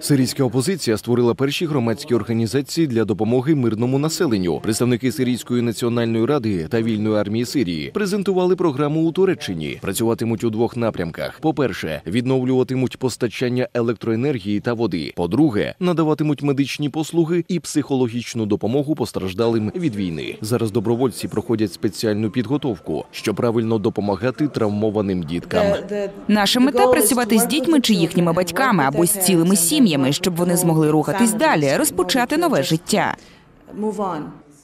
Сирійська опозиція створила перші громадські організації для допомоги мирному населенню. Представники Сирійської національної ради та вільної армії Сирії презентували програму у Туреччині. Працюватимуть у двох напрямках: по-перше, відновлюватимуть постачання електроенергії та води. По-друге, надаватимуть медичні послуги і психологічну допомогу постраждалим від війни. Зараз добровольці проходять спеціальну підготовку, щоб правильно допомагати травмованим діткам. Наша мета працювати з дітьми чи їхніми батьками або з цілими сім'ями, щоб вони змогли рухатись далі, розпочати нове життя.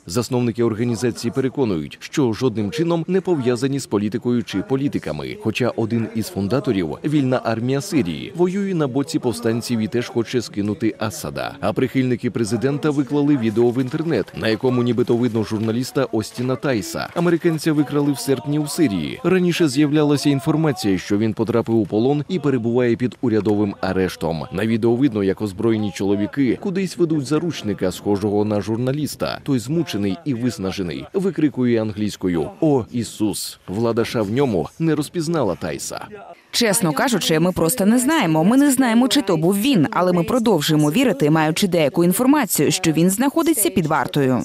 Засновники організації переконують, що жодним чином не пов'язані з політикою чи політиками. Хоча один із фундаторів, вільна армія Сирії, воює на боці повстанців і теж хоче скинути Асада. А прихильники президента виклали відео в інтернет, на якому нібито видно журналіста Остіна Тайса. Американця викрали в серпні у Сирії. Раніше з'являлася інформація, що він потрапив у полон і перебуває під урядовим арештом. На відео видно, як озброєні чоловіки кудись ведуть заручника, схожого на журналіста. Той змучений і виснажений, викрикує англійською О Ісус! Влада ша в ньому не розпізнала Тайса. Чесно кажучи, ми просто не знаємо. Ми не знаємо, чи то був він, але ми продовжуємо вірити, маючи деяку інформацію, що він знаходиться під вартою.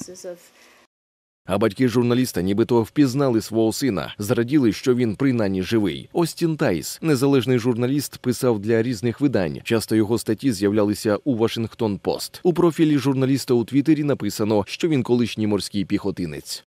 А батьки журналіста нібито впізнали свого сина, зраділи, що він принаймні живий. Остін Тайс, незалежний журналіст, писав для різних видань. Часто його статті з'являлися у Вашингтон Пост. У профілі журналіста у Твіттері написано, що він колишній морський піхотинець.